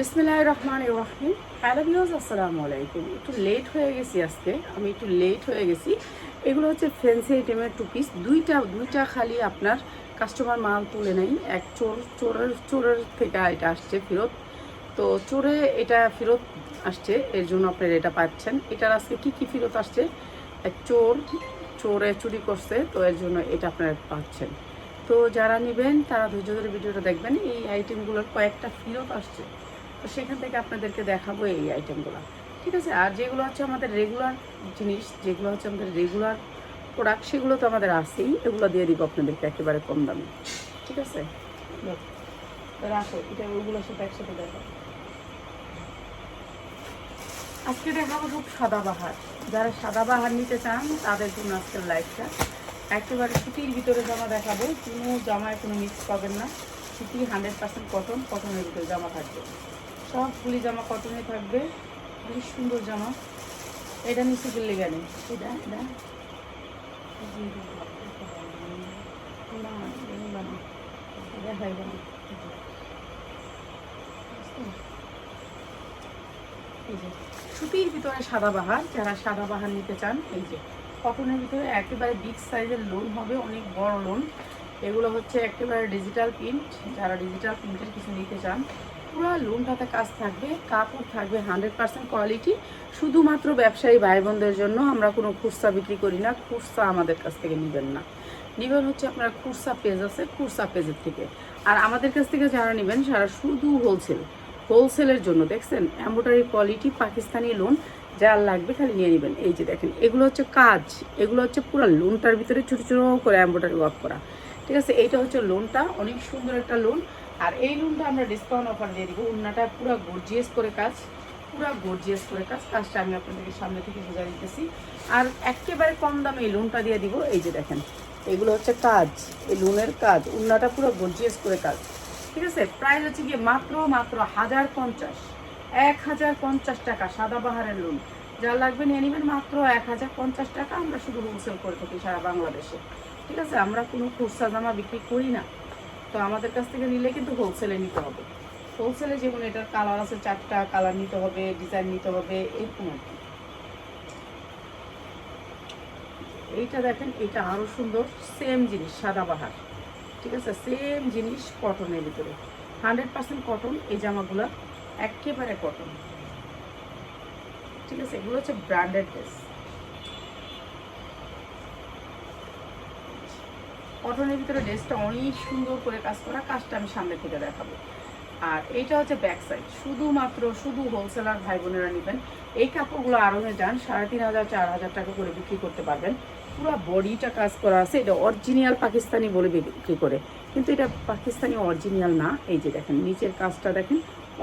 বিসমিল্লাহ রহমান রহিম hello views আসসালামু আলাইকুম। একটু লেট হয়ে গেছি আজকে। আমি একটু লেট হয়ে গেছি। এগুলো হচ্ছে ফ্যান্সি আইটেমের টু পিস দুইটা দুইটা খালি আপনার কাস্টমার মাল তুলে নেই। এক চোর, চোরের চোরের থেকে এটা আসছে ফেরত। তো চোরে এটা ফেরত আসছে, এর জন্য আপনারা এটা পাচ্ছেন। এটার আজকে কি কি ফেরত আসছে? এক চোর, চোরে চুরি করছে, তো এর জন্য এটা আপনারা পাচ্ছেন। তো যারা নেবেন, তারা ধৈর্য ধরে ভিডিওটা দেখবেন। এই আইটেমগুলোর কয়েকটা ফেরত আসছে। তো সেখান থেকে আপনাদেরকে দেখাবো এই আইটেমগুলো ঠিক আছে? আর যেগুলো হচ্ছে আমাদের রেগুলার জিনিস যেগুলো হচ্ছে আমাদের রেগুলার প্রোডাক্ট সেগুলো তো আমাদের আছেই। এগুলো দিয়ে দিব আপনাদেরকে একেবারে কম দামে। ঠিক আছে? রাখো এটা ওগুলোর সাথে একসাথে দেখো আজকে দেখাবো খুব সাদাবাহার যারা সাদাবাহার নিতে চান তাদের জন্য আজকের লাইফটা একেবারে সুতির ভিতরে জামা দেখাবো। কোনো জামায় কোনো মিক্স পাবেন না। সুতি হান্ড্রেড পার্সেন্ট কটন কটনের ভিতরে জামা থাকবে। সব ফুলি জামা কটনে থাকবে। বেশ সুন্দর জামা। এটা নিচে গেলে গেলে এটা এটা। সুতির ভিতরে সাদাবাহার যারা সাদাবাহার নিতে চান, এই যে, কটনের ভিতরে একেবারে বিগ সাইজের লোন হবে, অনেক বড় লোন এগুলো হচ্ছে একেবারে ডিজিটাল প্রিন্ট যারা ডিজিটাল প্রিন্টের কিছু নিতে চান পুরো লোনটাতে কাজ থাকবে, কাপড় থাকবে হান্ড্রেড পার্সেন্ট কোয়ালিটি শুধুমাত্র ব্যবসায়ী ভাই বোনদের জন্য আমরা কোনো খুচরা বিক্রি করি না, খুচরা আমাদের কাছ থেকে নেবেন না। নেবেন হচ্ছে আপনার খুচরা পেজ আছে, খুচরা পেজের থেকে। আর আমাদের কাছ থেকে যারা নেবেন, সারা শুধু হোলসেল হোলসেলের জন্য। দেখছেন? এম্বোটারি কোয়ালিটি পাকিস্তানি লোন যার লাগবে খালি নিয়ে নেবেন। এই যে দেখেন, এগুলো হচ্ছে কাজ, এগুলো হচ্ছে পুরো লোনটার ভিতরে ছোটো ছোটো করে এম্বোটারি ওয়ার্ক করা। ঠিক আছে? এইটা হচ্ছে লোনটা অনেক সুন্দর একটা লোন আর এই লোনটা আমরা ডিসকাউন্ট অফার দিয়ে দিব। উন্নাটা পুরো গর্জিয়াস করে কাজ, পুরো গর্জিয়াস করে কাজ। কাজটা আমি আপনাদেরকে সামনে থেকে বোঝাই দিতেছি। আর একেবারে কম দামে এই লোনটা দিয়ে দিব। এই যে দেখেন, এগুলো হচ্ছে কাজ, এই লোনের কাজ, উন্নাটা পুরো গর্জিয়াস করে কাজ। ঠিক আছে? প্রাইস হচ্ছে গিয়ে মাত্র মাত্র হাজার পঞ্চাশ। এক হাজার পঞ্চাশ টাকা সাদাবাহারের লোন যা লাগবে নিয়ে নেবেন মাত্র এক হাজার পঞ্চাশ টাকা। আমরা শুধু হোলসেল করে থাকি সারা বাংলাদেশে। ঠিক আছে? আমরা কোনো খুচরা জামা বিক্রি করি না। তো আমাদের কাছ থেকে নিলে কিন্তু হোলসেলে নিতে হবে। হোলসেলে যেমন এটার কালার আছে চারটা কালার নিতে হবে ডিজাইন নিতে হবে, এরকম আর কি। এইটা দেখেন এটা আরও সুন্দর সেম জিনিস সাদাবাহার ঠিক আছে? সেম জিনিস কটনের ভিতরে। হান্ড্রেড পার্সেন্ট কটন এই জামাগুলো একেবারে কটন ঠিক আছে? এগুলো হচ্ছে ব্র্যান্ডেড ড্রেস কটনের ভিতরে ড্রেসটা অনেক সুন্দর করে কাজ করা, কাজটা আমি সামনে থেকে দেখাবো। আর এইটা হচ্ছে ব্যাক সাইড শুধুমাত্র শুধু হোলসেলার ভাই বোনেরা নেবেন। এই কাপড়গুলো আরঙে যান, সাড়ে তিন হাজার, চার হাজার টাকা করে বিক্রি করতে পারবেন। পুরো বডিটা কাজ করা আছে, এটা অরিজিনাল পাকিস্তানি বলে বিক্রি করে। কিন্তু এটা পাকিস্তানি অরিজিনাল না, এই যে দেখেন, নিচের কাজটা দেখেন,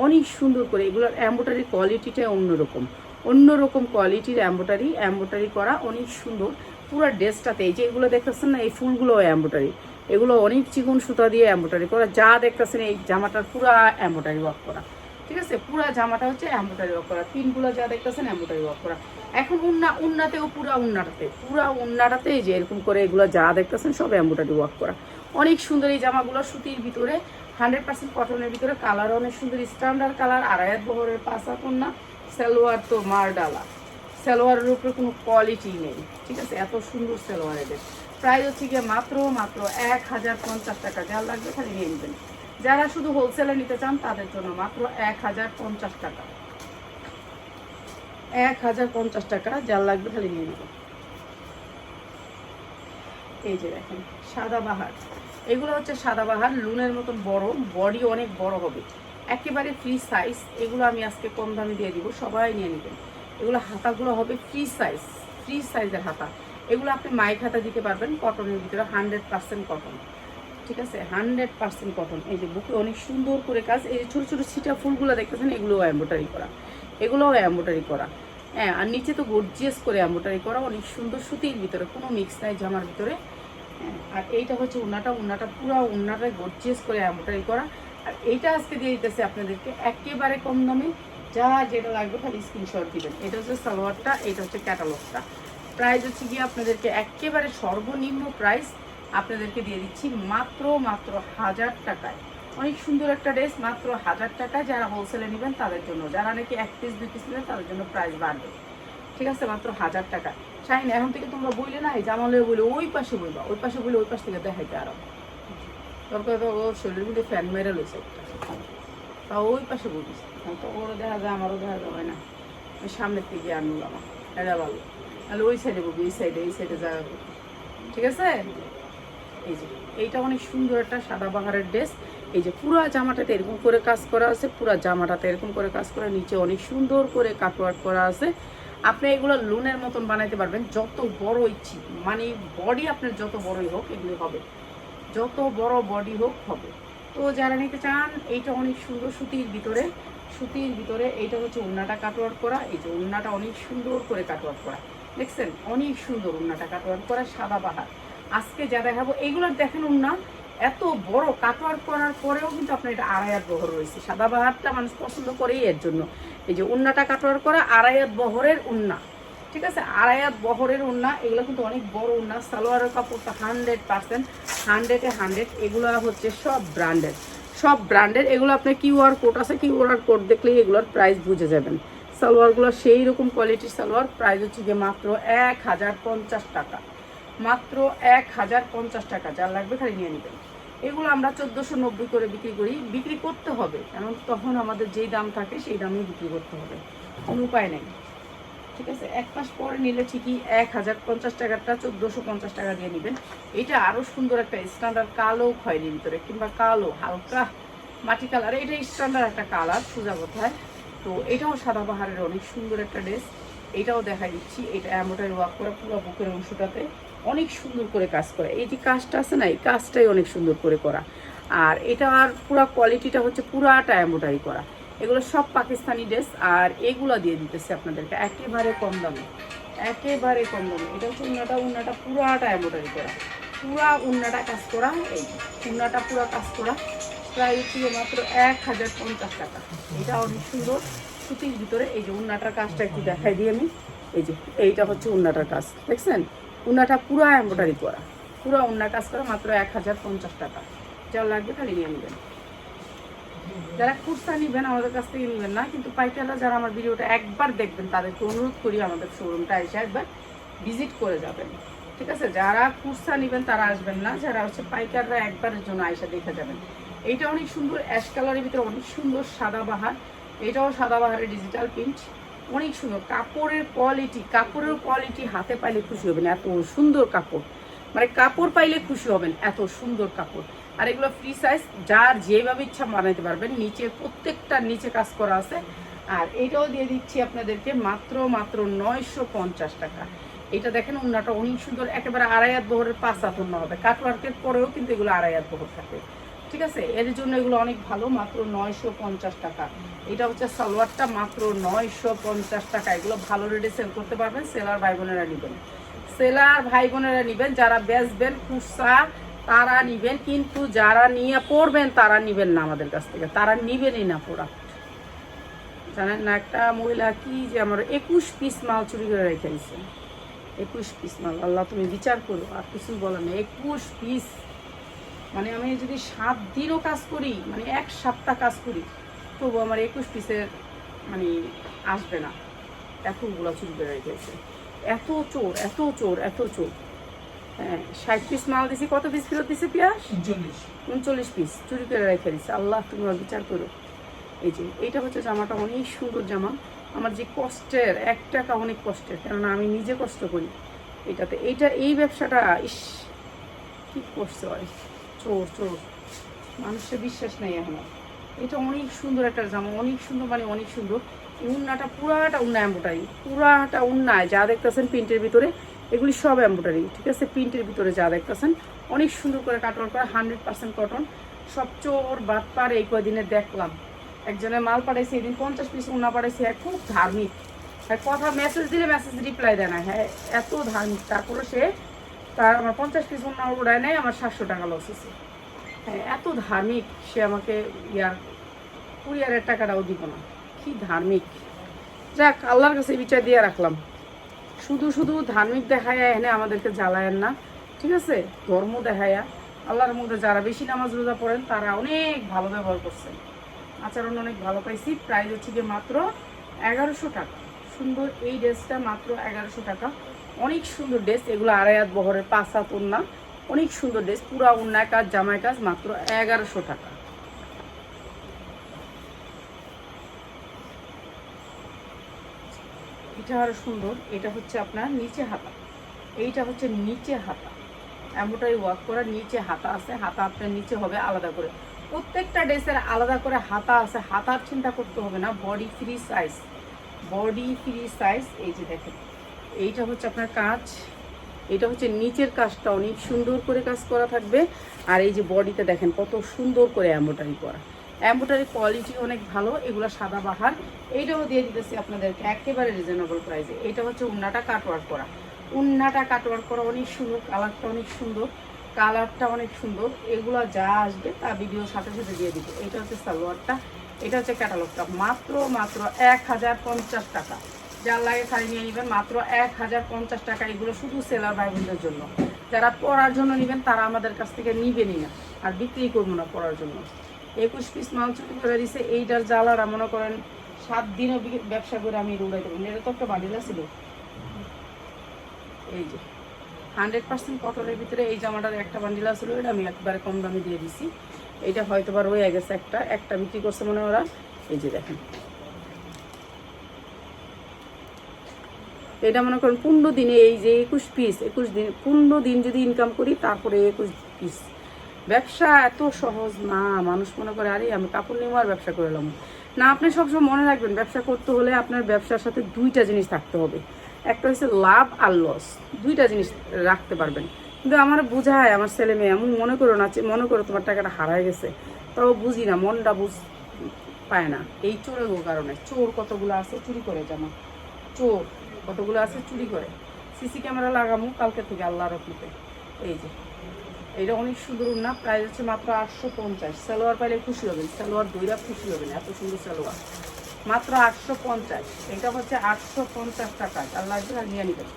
অনেক সুন্দর করে। এগুলোর অ্যাম্বোটারি কোয়ালিটিটাই অন্যরকম। অন্যরকম কোয়ালিটির অ্যাম্বোটারি অ্যাম্বোটারি করা অনেক সুন্দর। পুরো ড্রেসটাতে, এই যে এগুলো দেখতেছেন না, এই ফুলগুলো অ্যাম্বোটারি এগুলো অনেক চিকন সুতা দিয়ে অ্যাম্বোটারি করা। যা দেখতেছেন, এই জামাটার পুরো অ্যাম্বোটারি ওয়ার্ক করা। ঠিক আছে? পুরো জামাটা হচ্ছে অ্যাম্বোটারি ওয়ার্ক করা। পিনগুলো যা দেখতেছেন অ্যাম্বোটারি ওয়ার্ক করা। এখন উন্না, উন্নাতেও পুরা উন্নাটাতে। পুরা উন্নাটাতে যে এরকম করে এগুলো যা দেখতেছেন, সব অ্যাম্বোটারি ওয়ার্ক করা। অনেক সুন্দর এই জামাগুলো সুতির ভিতরে হান্ড্রেড পার্সেন্ট কটনের ভিতরে। কালার অনেক সুন্দর। স্ট্যান্ডার্ড কালার আড়াইয়াত বহরের পাঁচা কন্যা সালোয়ার তো মার ডালা। সালোয়ারের উপরে কোনো কোয়ালিটি নেই, ঠিক আছে? এত সুন্দর সালোয়ার এদের প্রাইস হচ্ছে গিয়ে মাত্র মাত্র এক হাজার পঞ্চাশ টাকা। যা লাগবে খালি নিয়ে নেবেন। যারা শুধু হোলসেলে নিতে চান, তাদের জন্য মাত্র এক হাজার পঞ্চাশ টাকা। এক হাজার পঞ্চাশ টাকা, যার লাগবে খালি নিয়ে নেবেন। এই যে দেখেন সাদাবাহার এগুলো হচ্ছে সাদাবাহার লুনের মতন বড় বডি অনেক বড় হবে। একেবারে ফ্রি সাইজ এগুলো আমি আজকে কম দামে দিয়ে দিব, সবাই নিয়ে নেবেন। এগুলো হাতাগুলো হবে ফ্রি সাইজ ফ্রি সাইজের হাতা। এগুলো আপনি মাইক হাতা দিতে পারবেন কটনের ভিতরে হান্ড্রেড পার্সেন্ট কটন ঠিক আছে? হান্ড্রেড পার্সেন্ট কটন এই যে বুকে অনেক সুন্দর করে কাজ এই যে ছোটো ছোটো ছিটা ফুলগুলো দেখতেছেন এগুলোও এম্বোটারি করা। এগুলোও এম্বোটারি করা। হ্যাঁ আর নিচে তো গর্জিয়াস করে এম্বোটারি করা অনেক সুন্দর সুতির ভিতরে কোনো মিক্স নাই জামার ভিতরে। হ্যাঁ, আর এইটা হচ্ছে উন্নাটা উন্নাটা পুরো উন্নাটা গর্জিয়াস করে এম্বোটারি করা। আর এইটা আজকে দিয়ে দিতেছে আপনাদেরকে একেবারে কম দামে যা যেটা লাগবে খালি স্ক্রিনশট দিবেন। এটা হচ্ছে সালোয়ারটা, এটা হচ্ছে ক্যাটালগটা প্রাইস হচ্ছে গিয়ে আপনাদেরকে একেবারে সর্বনিম্ন প্রাইস আপনাদেরকে দিয়ে দিচ্ছি মাত্র মাত্র হাজার টাকায়। অনেক সুন্দর একটা ড্রেস মাত্র হাজার টাকা যারা হোলসেলে নেবেন তাদের জন্য। যারা নাকি এক পিস দুই পিস নেবেন তাদের জন্য প্রাইস বাড়বে। ঠিক আছে, মাত্র হাজার টাকা। শাইন এখন থেকে তোমরা বইলে না, এই জামালে বলে ওই পাশে বইবা, ওই পাশে বলে ওই পাশ থেকে দেখাইতে আরও দরকার শরীরের মধ্যে ফ্যান মেরে লইছে। একটা তা ওই পাশে বলিস। তো ওরও দেখা যায়, আমারও দেখা যাবে না? ওই সামনের থেকে আনুল আমার এটা ভালো। তাহলে ওই সাইডে বলবি, এই সাইডে এই সাইডে জায়গা করবি ঠিক আছে? এই যে, এইটা অনেক সুন্দর একটা সাদা বাহারের ড্রেস এই যে পুরো জামাটাতে এরকম করে কাজ করা আছে, পুরো জামাটাতে এরকম করে কাজ করা, নিচে অনেক সুন্দর করে কাটওয়ার্ক করা আছে। আপনি এগুলো লোনের মতন বানাইতে পারবেন, যত বড় ইচ্ছি মানে বডি আপনার যত বড়ই হোক এগুলো হবে। যত বড় বডি হোক, হবে। তো যারা নিতে চান, এইটা অনেক সুন্দর সুতির ভিতরে সুতির ভিতরে এইটা হচ্ছে উন্নাটা কাটওয়ার্ক করা, এই যে উন্নাটা অনেক সুন্দর করে কাটওয়ার্ক করা। দেখছেন? অনেক সুন্দর উন্নাটা কাটওয়ার্ক করা, সাদা বাহার আজকে যা দেখাবো এইগুলোর দেখেন উন্না এত বড় কাটওয়ার্ক করার পরেও কিন্তু আপনার এটা আড়াইয়াত বহর রয়েছে। সাদা বাহারটা মানুষ পছন্দ করেই এর জন্য। এই যে উন্নাটা কাটওয়ার্ক করা, আড়াইয়াত বহরের উন্না ঠিক আছে? আড়াইয়াত বহরের উন্না এগুলো কিন্তু অনেক বড় উন্না সালোয়ারের কাপড়টা হান্ড্রেড পার্সেন্ট হান্ড্রেডে হান্ড্রেড এগুলো হচ্ছে সব ব্র্যান্ডের সব ব্র্যান্ডের এগুলো আপনার কিউআর কোড আছে কিউআর কোড দেখলেই এগুলোর প্রাইস বুঝে যাবেন। সালোয়ারগুলো সেই রকম কোয়ালিটির সালোয়ার। প্রাইস হচ্ছে গিয়ে মাত্র এক হাজার পঞ্চাশ টাকা। মাত্র এক হাজার পঞ্চাশ টাকা। যার লাগবে খালি নিয়ে নেবেন। এগুলো আমরা চোদ্দোশো নব্বই করে বিক্রি করি। বিক্রি করতে হবে। কারণ তখন আমাদের যেই দাম থাকে, সেই দামেই বিক্রি করতে হবে। কোনো উপায় নেই। ঠিক আছে? এক মাস পরে নিলে ঠিকই এক হাজার পঞ্চাশ টাকাটা চোদ্দোশো পঞ্চাশ টাকা দিয়ে নেবেন। এটা আরও সুন্দর একটা স্ট্যান্ডার্ড কালো খয়েরির ভিতরে কিংবা কালো, হালকা মাটি কালার এটা স্ট্যান্ডার্ড একটা কালার সোজা কথায় তো এটাও সাদা পাহাড়ের অনেক সুন্দর একটা ড্রেস এটাও দেখা দিচ্ছি। এটা এমোটারি ওয়াক করা পুরো বুকের অংশটাতে অনেক সুন্দর করে কাজ করে। এই যে কাজটা আছে না, এই কাজটাই অনেক সুন্দর করে করা। আর এটার পুরো কোয়ালিটিটা হচ্ছে পুরাটা এমোটারি করা। এগুলো সব পাকিস্তানি ড্রেস আর এগুলো দিয়ে দিতেছে আপনাদেরকে। একেবারে কম দামে। একেবারে কম দামে। এটা হচ্ছে উন্নাটা উন্নাটা পুরাটা এমোটারি করা। পুরা উন্নাটা কাজ করা এই উন্নাটা পুরা কাজ করা। প্রায় ছিল মাত্র এক হাজার পঞ্চাশ টাকা। এটা অনেক সুন্দর। সুতির ভিতরে এই যে উন্নাটার কাজটা একটু দেখাই দিই আমি। এই যে, এইটা হচ্ছে উন্নাটার কাজ। দেখছেন? উন্নাটা পুরো এম্ব্রয়ডারি করা। পুরো উন্না কাজ করা মাত্র এক হাজার পঞ্চাশ টাকা। যা লাগবে খালি নিয়ে নেবেন। যারা কুর্তা নেবেন, আমাদের কাছ থেকে নেবেন না, কিন্তু পাইকাররা যারা আমার ভিডিওটা একবার দেখবেন, তাদেরকে অনুরোধ করি আমাদের শোরুমটা এসে একবার ভিজিট করে যাবেন। ঠিক আছে? যারা কুর্তা নেবেন, তারা আসবেন না। যারা হচ্ছে পাইকাররা একবারের জন্য আইসা দেখে যাবেন। এইটা অনেক সুন্দর অ্যাশ কালারের ভিতরে অনেক সুন্দর সাদা বাহার। এটাও সাদা বাহারের ডিজিটাল প্রিন্ট অনেক সুন্দর। কাপড়ের কোয়ালিটি কাপড়ের কোয়ালিটি হাতে পাইলে খুশি হবেন। এত সুন্দর কাপড়। মানে কাপড় পাইলে খুশি হবেন, এত সুন্দর কাপড়। আর এগুলো ফ্রি সাইজ যার যেভাবে ইচ্ছা বানাইতে পারবেন, নিচে প্রত্যেকটা নিচে কাজ করা আছে। আর এটাও দিয়ে দিচ্ছি আপনাদেরকে মাত্র মাত্র নয়শো পঞ্চাশ টাকা। এটা দেখেন, উন্নাটা অনেক সুন্দর, একেবারে আড়াইয়াত বহরের পাঁচ হাত উন্না হবে কাটওয়ার্কের পরেও কিন্তু এগুলো আড়াইয়াত বহর থাকে। ঠিক আছে? এর জন্য এগুলো অনেক ভালো, মাত্র নয়শো পঞ্চাশ টাকা। এটা হচ্ছে সালোয়ারটা, মাত্র নয়শো পঞ্চাশ টাকা। এগুলো ভালো রেটে সেল করতে পারবেন সেলার ভাই বোনেরা নেবেন। সেলার ভাই বোনেরা নেবেন, যারা বেচবেন কুসা তারা নিবেন, কিন্তু যারা নিয়ে পড়বেন, তারা নিবেন না আমাদের কাছ থেকে। তারা নিবেনই না প্রোডাক্ট জানেন না, একটা মহিলা কি যে আমার একুশ পিস মাল চুরি করে রেখে দিচ্ছে একুশ পিস মাল, আল্লাহ তুমি বিচার করো, আর কিছু বলো না একুশ পিস মানে আমি যদি সাত দিনও কাজ করি মানে এক সপ্তাহ কাজ করি, তবু আমার একুশ পিসের মানে আসবে না। এতগুলো চুরি করে রেখেছে এত চোর এত চোর এত চোর। ষাট পিস মাল দিছি কত পিস ফেরত দিছে পিয়াস? উনচল্লিশ। পিস চুরি করে রেখে দিচ্ছে আল্লাহ তুমি বিচার করো। এই যে এইটা হচ্ছে জামাটা অনেক সুন্দর জামা। আমার যে কষ্টের এক টাকা অনেক কষ্টের কেননা আমি নিজে কষ্ট করি। এটাতে এইটা এই ব্যবসাটা ইস কি করছে হয় চোর চোর। মানুষের বিশ্বাস নেই এখন এটা অনেক সুন্দর একটা জামা অনেক সুন্দর মানে অনেক সুন্দর। উন্নাটা পুরাটা উন্না এম্বোটারি পুরাটা উন্নায়। যা দেখতেছেন প্রিন্টের ভিতরে এগুলি সব এম্বোটারি ঠিক আছে? প্রিন্টের ভিতরে যা দেখতেছেন, অনেক সুন্দর করে কাটন করা হান্ড্রেড পার্সেন্ট কটন সব চোর বাটপার এই কয়দিনে দেখলাম। একজনের মাল পাঠাইছে, এদিন পঞ্চাশ পিস উন্না পাঠাইছে হ্যাঁ খুব ধার্মিক। হ্যাঁ কথা মেসেজ দিলে মেসেজ রিপ্লাই দেয় না। হ্যাঁ এত ধার্মিক। তারপরে সে তার আমার পঞ্চাশ পিস উন্না উড়ায় নেয়, আমার সাতশো টাকা লস হয়েছে হ্যাঁ এত ধার্মিক সে আমাকে ইয়ার কুরিয়ারের টাকাটাও দিব না। কি ধার্মিক। যাক, আল্লাহর কাছে বিচার দিয়ে রাখলাম। শুধু শুধু ধার্মিক দেখায়া এনে আমাদেরকে জ্বালায়েন না, ঠিক আছে? ধর্ম দেখায়া আল্লাহর মধ্যে যারা বেশি নামাজ রোজা পড়েন, তারা অনেক ভালো ব্যবহার করছেন। আচরণ অনেক ভালো পাইছি। প্রাইস হচ্ছে গিয়ে মাত্র এগারোশো টাকা। সুন্দর এই ড্রেসটা মাত্র এগারোশো টাকা। অনেক সুন্দর ড্রেস। এগুলো আড়াই বহরের, পাঁচ ওন্না অনেক সুন্দর ড্রেস। পুরা উন্নায় কাজ জামাই কাজ মাত্র এগারোশো টাকা। এটা আরও সুন্দর, এটা হচ্ছে আপনার নিচে হাতা। এইটা হচ্ছে নিচে হাতা। এমনটাই ওয়ার্ক করা নিচে হাতা আছে, হাতা আপনার নিচে হবে আলাদা করে। প্রত্যেকটা ড্রেসের আলাদা করে হাতা আছে, হাতার চিন্তা করতে হবে না body free size body free size এই যে দেখেন। এইটা হচ্ছে আপনার কাজ, এটা হচ্ছে নিচের কাজটা, অনেক সুন্দর করে কাজ করা থাকবে। আর এই যে বডিতে দেখেন, কত সুন্দর করে এম্বোটারি করা। এম্বোটারি কোয়ালিটি অনেক ভালো, এগুলো সাদা বাহার। এইটাও দিয়ে দিতেছি আপনাদেরকে একেবারে রিজনেবল প্রাইসে এটা হচ্ছে উন্নাটা কাটওয়ার্ক করা। উন্নাটা কাটওয়ার্ক করা অনেক সুন্দর কালারটা অনেক সুন্দর কালারটা অনেক সুন্দর। এগুলো যা আসবে তা ভিডিওর সাথে সাথে দিয়ে দিব। এটা হচ্ছে সালোয়ারটা, এটা হচ্ছে ক্যাটালগটা মাত্র মাত্র এক হাজার পঞ্চাশ টাকা। যার লাগে শাড়ি নিয়ে নেবেন, মাত্র এক হাজার পঞ্চাশ টাকা। এগুলো শুধু সেলার ভাই বোনদের জন্য। যারা পরার জন্য নেবেন, তারা আমাদের কাছ থেকে নিবেনই না। আর বিক্রি করব না পরার জন্য। একুশ পিস মাল চুরি করে দিছে, এইটার জ্বালারা মনে করেন সাত দিনও ব্যবসা করে আমি উড়াইতে পারি এটা তো একটা বাড়িলা ছিল। এই যে হান্ড্রেড পার্সেন্ট কটনের ভিতরে এই জামাটার একটা বান্ডিল ছিল, এটা আমি একবারে কম দামে দিয়ে দিছি। এইটা হয়তো বা রয়ে গেছে একটা একটা বিক্রি করছে মনে ওরা। এই যে দেখেন। এটা মনে করেন পনেরো দিনে এই যে একুশ পিস একুশ দিন পনেরো দিন যদি ইনকাম করি, তারপরে একুশ পিস ব্যবসা এত সহজ না, মানুষ মনে করে, আরে, আমি কাপড় নিয়ে আর ব্যবসা করে করলাম না। আপনি সবসময় মনে রাখবেন, ব্যবসা করতে হলে আপনার ব্যবসার সাথে দুইটা জিনিস থাকতে হবে। একটা হচ্ছে লাভ আর লস দুইটা জিনিস রাখতে পারবেন। কিন্তু আমার বোঝায়, আমার ছেলে মেয়ে, আমি মনে করো না মনে করো তোমার টাকাটা হারায় গেছে, তাও বুঝি না, মনটা বুঝ, পায় না। এই চোরের কারণে, চোর কতগুলো আছে চুরি করে জামা চোর কতগুলো আছে চুরি করে। সিসি ক্যামেরা লাগামো, কালকে থেকে আল্লাহ রহমতে। এই যে। এটা অনেক সুন্দর না? প্রাইস হচ্ছে মাত্র আটশো পঞ্চাশ। সালোয়ার পাইলে খুশি হবেন, সালোয়ার দইরা খুশি হবেন, এত সুন্দর সালোয়ার। মাত্র আটশো পঞ্চাশ। এটা হচ্ছে আটশো পঞ্চাশ টাকা। আর লাগবে আর নিয়ে নেবেন।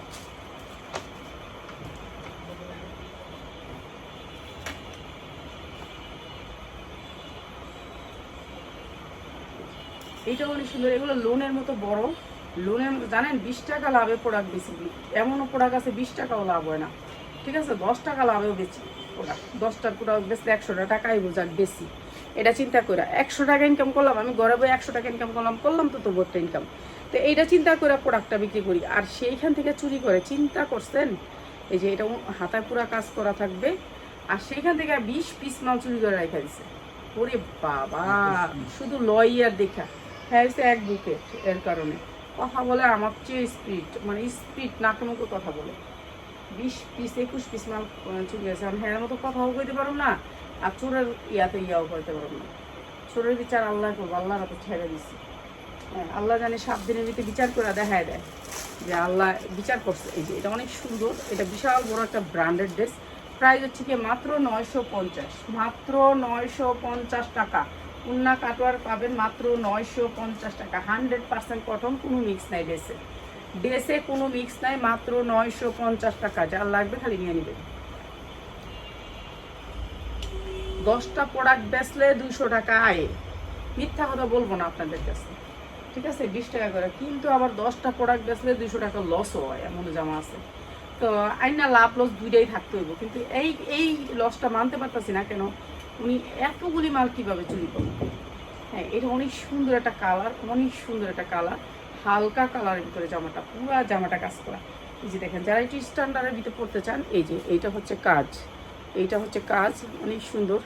এইটা অনেক সুন্দর। এগুলো লোনের মতো বড়। লোনের জানেন, বিশ টাকা লাভে প্রোডাক্ট বেশি। এমনও প্রোডাক্ট আছে, বিশ টাকাও লাভ হয় না। ঠিক আছে? দশ টাকা লাভেও বেশি। প্রোডাক্ট দশটার প্রোডাক্ট বেশি একশো টাকাই বোঝাক বেশি। এটা চিন্তা করে একশো টাকা ইনকাম করলাম, আমি ঘরে বই একশো টাকা ইনকাম করলাম করলাম তো তবু একটা ইনকাম তো এইটা চিন্তা করে প্রোডাক্টটা বিক্রি করি। আর সেইখান থেকে চুরি করে চিন্তা করছেন? এই যে এটা হাতায় পুরা কাজ করা থাকবে। আর সেইখান থেকে বিশ পিস মাল চুরি করে রেখে দিছে। ওরে বাবা, শুধু লয়ার দেখা। হ্যাঁ এক বুকে এর কারণে। কথা বলে আমার চেয়ে স্পিড মানে স্পিড নাকের কথা বলে। বিশ পিস, একুশ পিস মাল চুরি গেছে আমি হ্যাঁ মতো কথাও কইতে পারব না, আর চোরের ইয়াতে ইয়াও করতে পারব না। চোরের বিচার আল্লাহ করব আল্লাহর হাতে ছেড়ে দিচ্ছি হ্যাঁ আল্লাহ জানে সাত দিনের ভিতরে বিচার করে দেখায় দেয় যে আল্লাহ বিচার করছে। এই যে, এটা অনেক সুন্দর, এটা বিশাল বড় একটা ব্র্যান্ডেড ড্রেস। প্রাইস হচ্ছে কি মাত্র নয়শো পঞ্চাশ, মাত্র নয়শো পঞ্চাশ টাকা। উন্না কাটোয়ার পাবেন মাত্র নয়শো পঞ্চাশ টাকা। হান্ড্রেড পার্সেন্ট কটন, কোনো মিক্স নাই ড্রেসে। ড্রেসে কোনো মিক্স নাই, মাত্র নয়শো পঞ্চাশ টাকা। যার লাগবে খালি নিয়ে নেবেন দশটা প্রোডাক্ট বেচলে দুশো টাকা আয়। মিথ্যা কথা বলব না আপনাদের কাছে। ঠিক আছে? বিশ টাকা করে। কিন্তু আবার দশটা প্রোডাক্ট বেচলে দুশো টাকা লসও হয়, এমন জামা আছে। তো আইনা লাভ লস দুইটাই থাকতে হইব। কিন্তু এই এই লসটা মানতে পারতাছি না কেন? উনি এতগুলি মাল কীভাবে চুরি করবেন হ্যাঁ এটা অনেক সুন্দর একটা কালার অনেক সুন্দর একটা কালার হালকা কালারের ভিতরে জামাটা পুরা জামাটা কাজ করা। এই যে দেখেন যারা একটু স্ট্যান্ডার্ডের ভিতরে পড়তে চান এই যে এইটা হচ্ছে কাজ। এইটা হচ্ছে কাজ অনেক সুন্দর।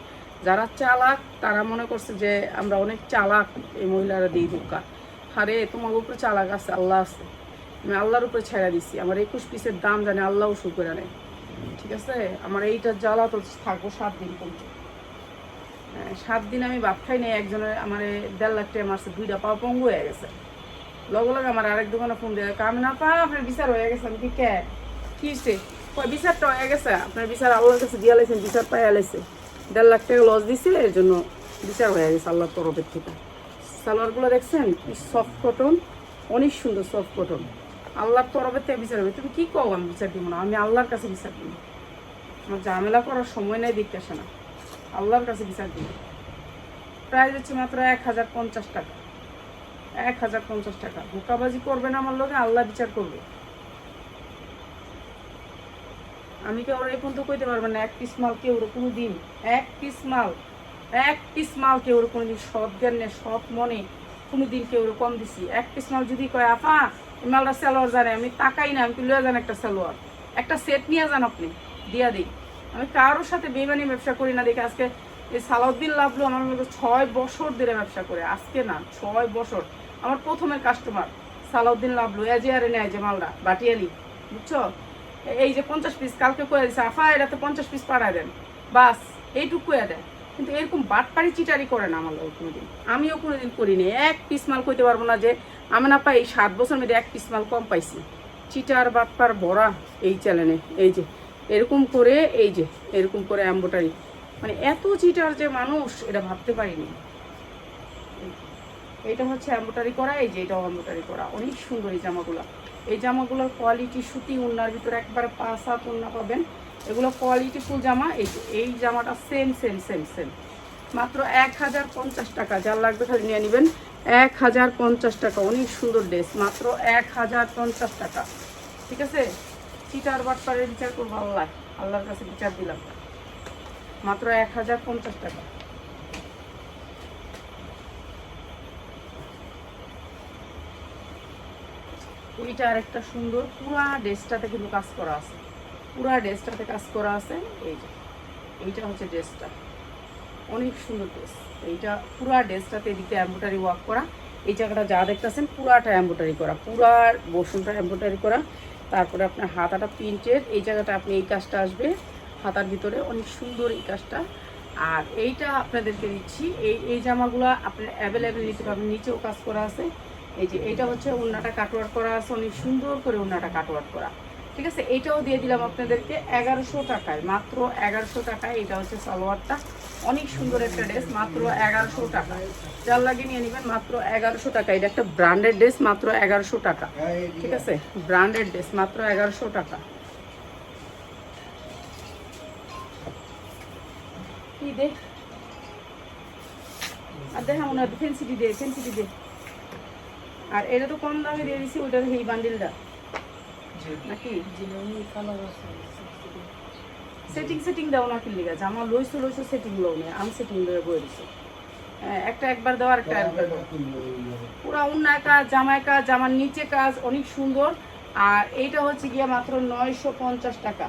যারা চালাক তারা মনে করছে যে আমরা অনেক চালাক এই মহিলারা দিই দোকান আরে তোমার উপরে চালাক আছে আল্লাহ আছে। আমি আল্লাহর উপরে ছেড়ে দিছি। আমার একুশ পিসের দাম জানে আল্লাহ শু করে নেয়। ঠিক আছে? আমার এইটা জ্বালা তো থাকব সাত দিন পর্যন্ত হ্যাঁ, সাত দিন আমি বাপ খাই নাই একজনের আমার দেড় লাখ টাকা মারছে দুইটা পাওয়া পঙ্গু হয়ে গেছে। লগে লগে আমার আরেক দোকানে ফোন দিয়ে, কাম না পা আপনার বিচার হয়ে গেছে, আমি কি কে? কি হয়েছে বিচারটা হয়ে গেছে, আপনার বিচার আল্লাহর কাছে দিয়া লাইছেন, বিচার পাইয়া লাইছে। দেড় লাখ টাকা লস দিছে, এর জন্য বিচার হয়ে গেছে আল্লাহর তরফের থেকে। সালোয়ারগুলো দেখছেন? কি সফট কটন অনেক সুন্দর সফট কটন আল্লাহর তরফের থেকে বিচার হবে। তুমি কি কও, আমি বিচার দিব না, আমি আল্লাহর কাছে বিচার দিব আমার ঝামেলা করার সময় নেই দিকে আসে না। আল্লাহর কাছে বিচার দিই প্রাইস হচ্ছে মাত্র এক হাজার পঞ্চাশ টাকা। এক হাজার পঞ্চাশ টাকা। ধোকাবাজি করবেন আমার লোকে, আল্লাহ বিচার করবে। আমি কেউ এই পর্যন্ত কইতে পারবেন না, এক পিস মাল কেউ কোনো দিন এক পিস মাল, এক পিস মাল কেউ কোনো দিন সৎ জ্ঞানে সৎ মনে কোনো দিন কেউ কম দিছি। এক পিস মাল যদি কয় এই মালটা সালোয়ার জানে, আমি তাকাই না, আমি লয়ে যান একটা সালোয়ার? একটা সেট নিয়ে যান আপনি, দিয়া দিই। আমি কারোর সাথে বেমানি ব্যবসা করি না, দেখে আজকে এই সালাউদ্দিন লাভলু আমার ছয় বছর ধরে ব্যবসা করে, আজকে না, ছয় বছর। আমার প্রথমের কাস্টমার সালাউদ্দিন লাভলু এজিয়ারে নেয় যে মালটা, বাটিয়ালি, বুঝছ? এই যে পঞ্চাশ পিস কালকে করে দিছে, আফা, এটাতে পঞ্চাশ পিস পাঠায় দেন। বাস, এইটুকু করে দেয়। কিন্তু এরকম বাটপাড়ি চিটারি করে না আমার লোক কোনোদিন। আমিও কোনোদিন করিনি। এক পিস মাল কইতে পারব না যে, আমি না পাই সাত বছর মেয়েদের এক পিস মাল কম পাইছি। চিটার বাটপার ভরা এই চ্যানেলে এই যে। এরকম করে, এই যে, এরকম করে অ্যাম্বোটারি মানে এত চিটার যে মানুষ, এটা ভাবতে পারিনি। এটা হচ্ছে অ্যাম্বোটারি করা, এই যে এটাও অ্যাম্বোটারি করা। অনেক সুন্দর এই জামাগুলো। এই জামাগুলোর কোয়ালিটি সুতি উন্নার ভিতরে একবার পাঁচ হাত উন্না পাবেন। এগুলো কোয়ালিটি ফুল জামা, এই এই জামাটা সেম সেম সেম সেম মাত্র এক হাজার পঞ্চাশ টাকা, যার লাগবে খালি নিয়ে নেবেন। এক হাজার পঞ্চাশ টাকা, অনেক সুন্দর ড্রেস মাত্র এক হাজার পঞ্চাশ টাকা। ঠিক আছে? চিটার বাটপারের বিচার করব, আল্লাহ, আল্লাহর কাছে বিচার দিলাম। মাত্র এক হাজার পঞ্চাশ টাকা। এইটা আরেকটা সুন্দর, পুরা ড্রেসটাতে কিন্তু কাজ করা আছে। পুরা ড্রেসটাতে কাজ করা আছে, এই যে, এইটা হচ্ছে ড্রেসটা। অনেক সুন্দর ড্রেস। এইটা পুরা ড্রেসটাতে এদিকে এম্ব্রয়ডারি ওয়ার্ক করা। এই জায়গাটা যা দেখতেছেন, পুরাটা এম্ব্রয়ডারি করা। পুরা বসুনটা এম্ব্রয়ডারি করা। তারপরে আপনার হাতাটা প্রিন্টেড। এই জায়গাটা আপনি এই কাজটা আসবে। হাতার ভিতরে অনেক সুন্দর এই কাজটা। আর এইটা আপনাদেরকে দিচ্ছি। এই এই জামাগুলো আপনার অ্যাভেলেবেল নিতে পারবেন। নিচেও কাজ করা আছে। এই যে এটা হচ্ছে উন্নাটা কাটওয়ার্ক করা আছে, অনেক সুন্দর করে উন্নাটা কাটওয়ার্ক করা। ঠিক আছে? এটাও দিয়ে দিলাম আপনাদেরকে এগারোশো টাকায়। মাত্র এগারোশো টাকায় এটা হচ্ছে সালোয়ারটা। অনেক সুন্দর একটা ড্রেস মাত্র এগারোশো টাকা যার লাগে নিয়ে নেবেন মাত্র এগারোশো টাকা এটা একটা ব্র্যান্ডেড ড্রেস মাত্র এগারোশো টাকা। ঠিক আছে? ব্র্যান্ডেড ড্রেস মাত্র এগারোশো টাকা। কি আর দেখা মনে হয় ফেন্সিটি দে ফেন্সিটি দে। আর এটা তো কম দামে দিয়ে দিছি ওইটা এই বান্ডিলটা নাকি? সেটিং সেটিং দাও না কি লিগা জামা লইছো লইছো সেটিং লও না আমি সেটিং লয়ে বই দিছি। হ্যাঁ, একটা একবার দাও আর একটা একবার দাও। পুরা উন্নায় কাজ জামায় কাজ জামার নিচে কাজ অনেক সুন্দর। আর এইটা হচ্ছে গিয়া মাত্র নয়শো পঞ্চাশ টাকা।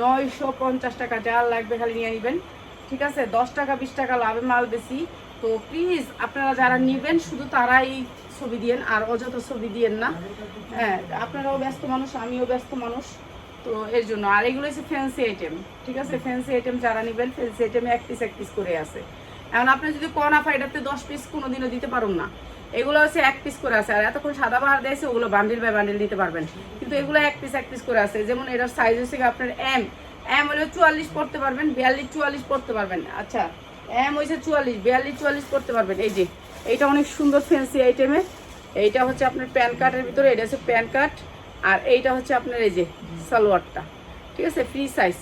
নয়শো পঞ্চাশ টাকা যা লাগবে খালি নিয়ে নেবেন। ঠিক আছে? দশ টাকা বিশ টাকা লাভে মাল বেশি। তো প্লিজ আপনারা যারা নেবেন শুধু তারাই ছবি দিয়েন, আর অযথা ছবি দিয়েন না। হ্যাঁ আপনারাও ব্যস্ত মানুষ, আমিও ব্যস্ত মানুষ। তো এর জন্য, আর এগুলো হচ্ছে ফ্যান্সি আইটেম ঠিক আছে? ফ্যান্সি আইটেম যারা নেবেন ফ্যান্সি আইটেমে এক পিস এক পিস করে আছে। এখন আপনি যদি কোন এটাতে দশ পিস কোনোদিনও দিতে পারুন না। এগুলো হচ্ছে এক পিস করে আছে, আর এতক্ষণ সাদা বাহার দিয়েছে, ওগুলো বান্ডিল বাই বান্ডিল দিতে পারবেন। কিন্তু এগুলো এক পিস এক পিস করে আছে। যেমন এটার সাইজ হচ্ছে আপনার এম এম হলে চুয়াল্লিশ পড়তে পারবেন, বিয়াল্লিশ, চুয়াল্লিশ পড়তে পারবেন। আচ্ছা এম হয়েছে চুয়াল্লিশ, বিয়াল্লিশ, চুয়াল্লিশ পড়তে পারবেন। এই যে এইটা অনেক সুন্দর ফ্যান্সি আইটেমে এইটা হচ্ছে আপনার প্যান কার্ডের ভিতরে, এটা হচ্ছে প্যান কার্ড আর এইটা হচ্ছে আপনার এই যে সালোয়ারটা ঠিক আছে? ফ্রি সাইজ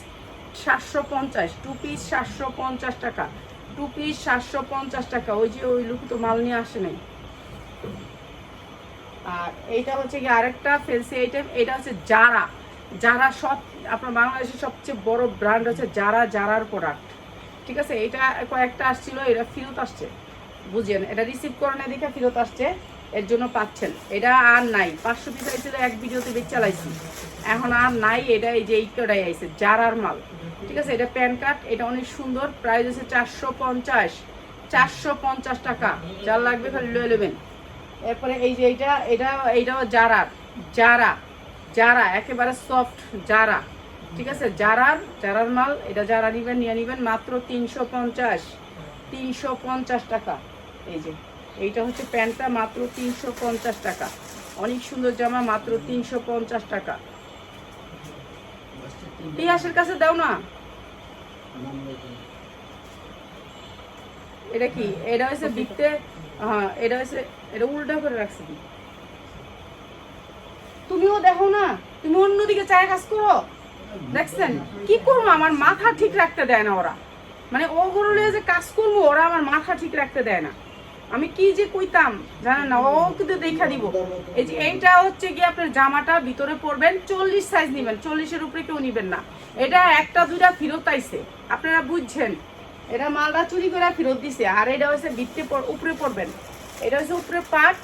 সাতশো পঞ্চাশ। টু পিস সাতশো পঞ্চাশ টাকা। টু পিস সাতশো পঞ্চাশ টাকা। ওই যে ওই লোক তো মাল নিয়ে আসে নাই। আর এইটা হচ্ছে কি আরেকটা ফেন্সি আইটেম এটা হচ্ছে জারা। যারা সব, আপনার বাংলাদেশের সবচেয়ে বড় ব্র্যান্ড হচ্ছে যারা জারার প্রোডাক্ট ঠিক আছে? এটা কয়েকটা আসছিল, এটা ফেরত আসছে। বুঝেন এটা রিসিভ করে না দেখে ফেরত আসছে, এর জন্য পাচ্ছেন। এটা আর নাই। পাঁচশো পিস আইছিল, এক ভিডিওতে বেচ চালাইছি। এখন আর নাই, এটা এই যে এই কটাই আইছে জারার মাল। ঠিক আছে? এটা প্যান কার্ড, এটা অনেক সুন্দর। প্রাইস হচ্ছে চারশো পঞ্চাশ। চারশো পঞ্চাশ টাকা। যার লাগবে খালি লয়ে নেবেন। এরপরে এই যে এইটা, এটা, এইটাও জারার জারা যারা, একেবারে সফট যারা। ঠিক আছে? যারার যারার মাল, এটা যারা নিবেন, নিয়ে নিবেন মাত্র তিনশো পঞ্চাশ। তিনশো পঞ্চাশ টাকা। এই যে, এইটা হচ্ছে প্যান্টটা মাত্র তিনশো পঞ্চাশ টাকা। অনেক সুন্দর জামা মাত্র তিনশো পঞ্চাশ টাকা। তিয়াসের কাছে দাও না। এটা কি? এটা হচ্ছে বিকতে হ্যাঁ এটা হচ্ছে এটা উল্টা করে রাখছি। তুমিও দেখো না, তুমি অন্যদিকে চায় কাজ করো। দেখছেন? কি করব? আমার মাথা ঠিক রাখতে দেয় না ওরা। মানে ও গরুলে যে কাজ করব, ওরা আমার মাথা ঠিক রাখতে দেয় না। আমি কি যে কইতাম? জানেন না? ও কিন্তু দেখা দিব। এই যে এইটা হচ্ছে কি আপনার জামাটা ভিতরে পরবেন, চল্লিশ সাইজ নেবেন। চল্লিশের উপরে কেউ নিবেন না। এটা একটা, দুইটা ফেরত আইছে। আপনারা বুঝছেন? এটা মালটা চুরি করে ফেরত দিছে। আর এটা হচ্ছে ভিত্তি উপরে পড়বেন এটা হচ্ছে উপরে পাট।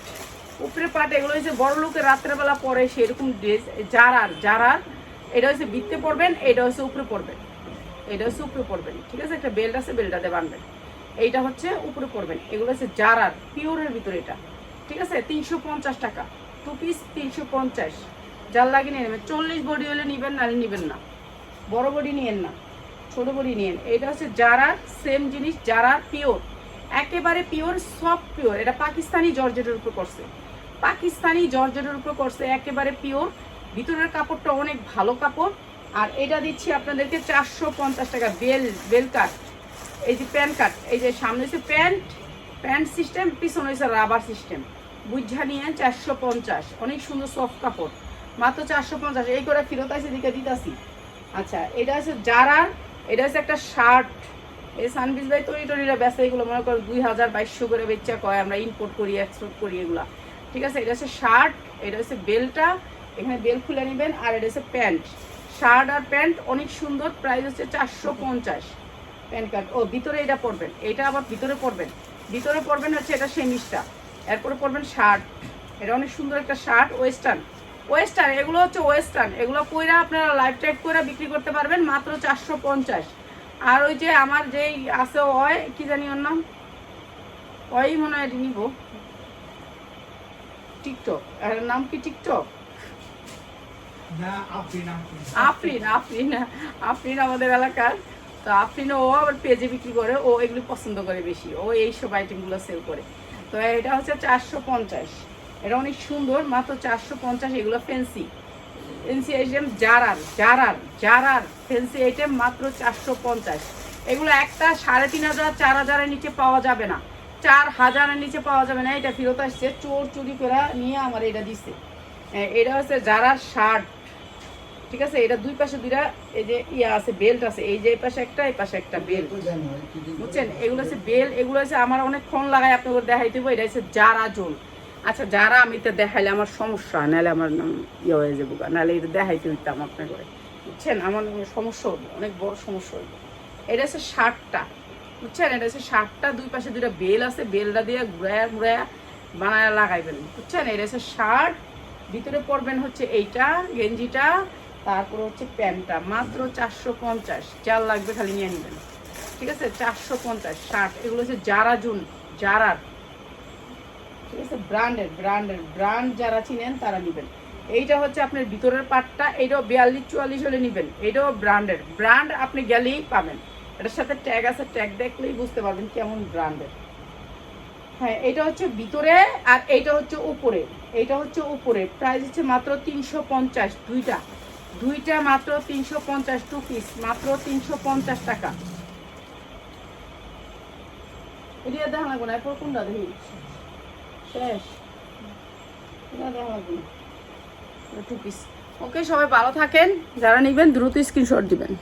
উপরে পাট, এগুলো হচ্ছে বড় লোকের রাত্রেবেলা পরে সেরকম ড্রেস জারার জারার এটা হচ্ছে ভিত্তে পড়বেন এটা হচ্ছে উপরে পড়বেন এটা হচ্ছে উপরে পড়বেন ঠিক আছে? একটা বেল্ট আছে বেল্টটাতে বানবেন এইটা হচ্ছে উপরে পড়বেন এগুলো হচ্ছে জারার, পিওরের ভিতরে এটা। ঠিক আছে? তিনশো পঞ্চাশ টাকা। টু পিস তিনশো পঞ্চাশ। যার লাগে নিয়ে নেবেন। চল্লিশ বডি হলে নিবেন, নাহলে নিবেন না। বড় বডি নিয়েন না। ছোট বডি নিয়েন। এটা হচ্ছে জারার সেম জিনিস, জারার, পিওর। একেবারে পিওর সফট পিওর। এটা পাকিস্তানি জর্জেটের উপর করছে পাকিস্তানি জর্জেটের উপর করছে একেবারে পিওর। ভিতরের কাপড়টা অনেক ভালো কাপড়। আর এটা দিচ্ছি আপনাদেরকে চারশো পঞ্চাশ টাকা বেল বেল কাট। এই যে প্যান্ট কাট এই যে সামনে হচ্ছে প্যান্ট প্যান্ট সিস্টেম, পিছনে হচ্ছে রাবার সিস্টেম। বুঝা নিয়ে চারশো পঞ্চাশ, অনেক সুন্দর সফট কাপড়। মাত্র চারশো পঞ্চাশ, এই করে ফেরত আছে দিকে দিতাছি। আচ্ছা এটা হচ্ছে জারার, এটা হচ্ছে একটা শার্ট। এই সানবিজ ভাই তৈরি টরিরা বেচা এগুলো মনে করো দুই হাজার বাইশশো করে বেচা কয়, আমরা ইম্পোর্ট করি এক্সপোর্ট করি এগুলা। ঠিক আছে, এটা হচ্ছে শার্ট, এটা হচ্ছে বেলটা এখানে বেল খুলে নেবেন, আর এটা হচ্ছে প্যান্ট। শার্ট আর প্যান্ট অনেক সুন্দর, প্রাইস হচ্ছে চারশো পঞ্চাশ। Pan card. ও ভিতরে এটা পরবেন। এটা আবার ভিতরে পরবেন। ভিতরে পরবেন হচ্ছে এটা সেমিসটা এরপরে পরবেন শার্ট। এটা অনেক সুন্দর একটা শার্ট ওয়েস্টার্ন। ওয়েস্টার্ন এগুলো হচ্ছে ওয়েস্টার্ন। এগুলো কইরা আপনারা লাইফ টাইপ করে বিক্রি করতে পারবেন মাত্র চারশো পঞ্চাশ। আর ওই যে আমার যেই আছে ওয় কি জানি ওর নাম? ওই মনে হয় নিব। টিকটক। এর নাম কি টিকটক? না আপনি নাম কি? আফরিন আফরিন আফরিন আমাদের এলাকার। তো আফরিন ও আবার পেজে বিক্রি করে, ও এগুলি পছন্দ করে বেশি। ও এই সব আইটেমগুলো সেল করে। তো এটা হচ্ছে চারশো পঞ্চাশ। এটা অনেক সুন্দর, মাত্র চারশো পঞ্চাশ, এগুলো ফেন্সি ফেন্সি আইটেম জারার জারার জারার ফেন্সি আইটেম মাত্র চারশো পঞ্চাশ। এগুলো একটা সাড়ে তিন হাজার, চার হাজারের নিচে পাওয়া যাবে না। চার হাজারের নিচে পাওয়া যাবে না, এটা ফেরত আসছে। চোর চুরি করে নিয়ে আমার এটা দিচ্ছে এটা হচ্ছে জারার শার্ট ঠিক আছে, এটা দুই পাশে দুইটা, এই যে ইয়া আছে বেল্ট আছে, এই যে এই পাশে একটা, এই পাশে একটা বেল্ট বুঝছেন? এগুলো হচ্ছে বেল এগুলো হচ্ছে আমার অনেকক্ষণ লাগাই আপনাকে দেখাই দেবো এটা হচ্ছে জারা জোন আচ্ছা যারা আমি তো দেখাইলে আমার সমস্যা, নাহলে আমার ইয়ে হয়ে যাব নাহলে এটা দেখাইতে দিতাম আপনাকে। বুঝছেন? আমার সমস্যা হবে অনেক বড় সমস্যা হবে এটা হচ্ছে শার্টটা, বুঝছেন? এটা হচ্ছে শার্টটা, দুই পাশে দুইটা বেল আছে বেলটা দিয়ে ঘুরায়া ঘুরায়া বানায় লাগাইবেন। বুঝছেন? এটা হচ্ছে শার্ট, ভিতরে পরবেন হচ্ছে এইটা, গেঞ্জিটা তারপর হচ্ছে প্যান্টটা, মাত্র চারশো পঞ্চাশ। চাল লাগবে খালি নিয়ে নেবেন। ঠিক আছে? চারশো পঞ্চাশ শার্ট এগুলো হচ্ছে জারা জুন জারার ঠিক আছে? ব্র্যান্ডের ব্র্যান্ডের। ব্র্যান্ড যারা চিনেন তারা নেবেন। এইটা হচ্ছে আপনার ভিতরের পার্টটা, এইটাও বিয়াল্লিশ চুয়াল্লিশ হলে নেবেন। এইটাও ব্র্যান্ডের। ব্র্যান্ড আপনি গেলেই পাবেন। এটার সাথে ট্যাগ আছে, ট্যাগ দেখলেই বুঝতে পারবেন কেমন ব্র্যান্ডের। হ্যাঁ এটা হচ্ছে ভিতরে আর এইটা হচ্ছে উপরে। এইটা হচ্ছে উপরে। প্রাইস হচ্ছে মাত্র তিনশো পঞ্চাশ, দুইটা। দুইটা মাত্র তিনশো পঞ্চাশ টু পিস মাত্র তিনশো পঞ্চাশ টাকা। এটা দেখা লাগবে না, এরপর কোনটা দেখি? শেষ। দেখা লাগবো টু পিস ওকে, সবাই ভালো থাকেন। যারা নেবেন, দ্রুত স্ক্রিনশট দিবেন।